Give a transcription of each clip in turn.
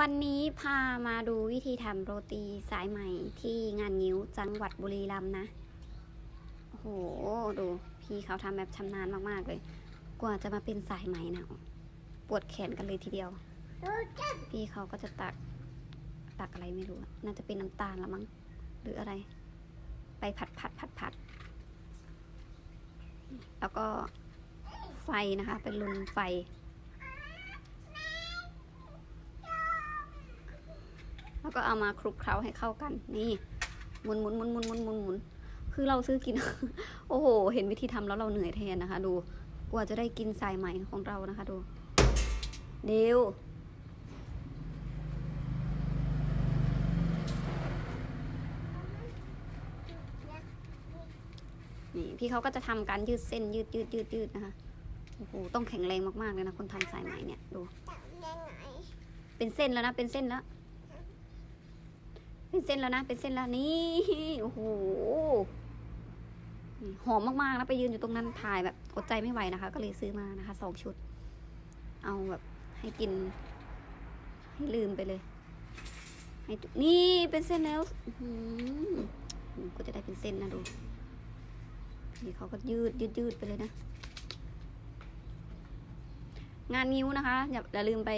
วันนี้พามาดูวิธีทำโรตีสายใหม่ที่งานงิ้วจังหวัดบุรีรัมย์นะ โอ้โห ดูพี่เขาทำแบบชำนาญมาก ๆ เลย กว่าจะมาเป็นสายไหมนะปวดแขนกันเลยทีเดียว พี่เขาก็จะตัก ตักอะไรไม่รู้ น่าจะเป็นน้ำตาลละมั้ง หรืออะไร ไปผัดผัดผัดผัด แล้วก็ไฟนะคะ เป็นลุนไฟ แล้วก็เอามาคลุกเคล้าให้เข้ากัน นี่หมุนหมุนหมุนหมุนหมุนหมุนหมุนคือเราซื้อกิน โอ้โห เห็นวิธีทำแล้วเราเหนื่อยแทนนะคะ ดูกว่าจะได้กินสายไหมของเรานะคะ ดู เดียวนี่พี่เขาก็จะทำการยืดเส้นยืดยืดยืดยืดนะคะโอ้โหต้องแข็งแรงมากๆเลยนะคนทำสายไหมเนี่ยดูเป็นเส้นแล้วนะเป็นเส้นแล้ว เป็นเส้นแล้วนะ เป็นเส้นแล้วนี่ โอ้โห หอมมากๆนะไปยืนอยู่ตรงนั้นถ่ายแบบอดใจไม่ไหวนะคะ ก็เลยซื้อมานะคะสองชุด เอาแบบให้กิน ให้ลืมไปเลย ให้นี่เป็นเส้นแล้วหือก็จะได้เป็นเส้นนะดู นี่เขาก็ยืดยืดยืดไปเลยนะ งานนิ้วนะคะอย่าลืมไป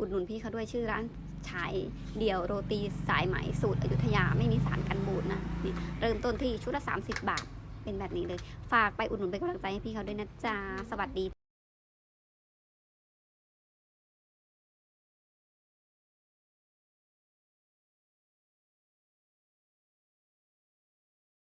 อุดหนุนพี่เขาด้วยชื่อร้านฉายเดี่ยวโรตีสายไหมสูตรอยุธยาไม่มีสารกันบูดนะนี่เริ่มต้นที่ชุดละ 30 บาท เป็นแบบนี้เลย ฝากไปอุดหนุนเป็นกำลังใจให้พี่เขาด้วยนะจ๊ะสวัสดี